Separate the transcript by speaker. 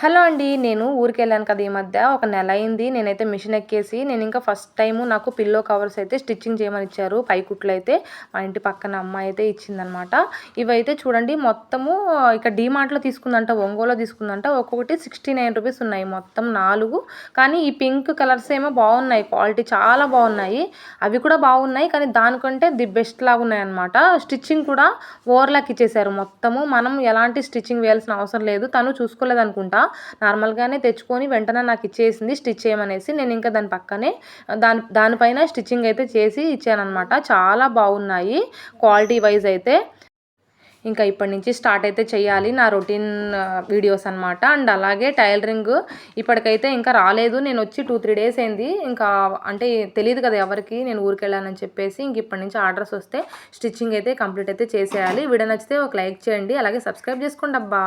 Speaker 1: Hello అండి నేను ఊరికి వెళ్ళాను కదా ఈ మధ్య. ఒక నెల అయింది నేనైతే మిషన్ ఎక్కేసి నేను ఇంకా ఫస్ట్ టైము నాకు పిల్లో కవర్స్ అయితే స్టిచ్చింగ్ చేయమని ఇచ్చారు పైకుట్లు అయితే మా ఇంటి పక్కన అమ్మాయి అయితే ఇచ్చిందనమాట. ఇవైతే చూడండి మొత్తము ఇక డీమార్ట్లో తీసుకుందంట ఒంగోలో తీసుకుందంట ఒక్కొక్కటి సిక్స్టీ నైన్ రూపీస్ ఉన్నాయి. మొత్తం నాలుగు. కానీ ఈ పింక్ కలర్స్ ఏమో బాగున్నాయి క్వాలిటీ చాలా బాగున్నాయి. అవి కూడా బాగున్నాయి కానీ దానికంటే ది బెస్ట్ లాగా ఉన్నాయి అనమాట స్టిచ్చింగ్ కూడా ఓవర్లాక్ ఇచ్చేసారు మొత్తము. మనం ఎలాంటి స్టిచ్చింగ్ వేయాల్సిన అవసరం లేదు. తను చూసుకోలేదు అనుకుంటా నార్మల్గానే తెచ్చుకొని వెంటనే నాకు ఇచ్చేసింది స్టిచ్ చేయమనేసి నేను ఇంకా దాని పక్కనే దాని దానిపైన స్టిచ్చింగ్ అయితే చేసి ఇచ్చానమాట చాలా బాగున్నాయి క్వాలిటీ వైజ్ అయితే. ఇంకా ఇప్పటి నుంచి స్టార్ట్ అయితే చేయాలి నా రొటీన్ వీడియోస్ అనమాట అండ్ అలాగే టైలరింగ్ ఇప్పటికైతే ఇంకా రాలేదు. నేను వచ్చి టూ త్రీ డేస్ అయింది. ఇంకా అంటే తెలియదు కదా ఎవరికి నేను ఊరికి వెళ్ళానని చెప్పేసి ఇంక ఇప్పటి నుంచి ఆర్డర్స్ వస్తే స్టిచ్చింగ్ అయితే కంప్లీట్ అయితే చేసేయాలి. వీడియో నచ్చితే ఒక లైక్ చేయండి. అలాగే సబ్స్క్రైబ్ చేసుకోండి అబ్బా.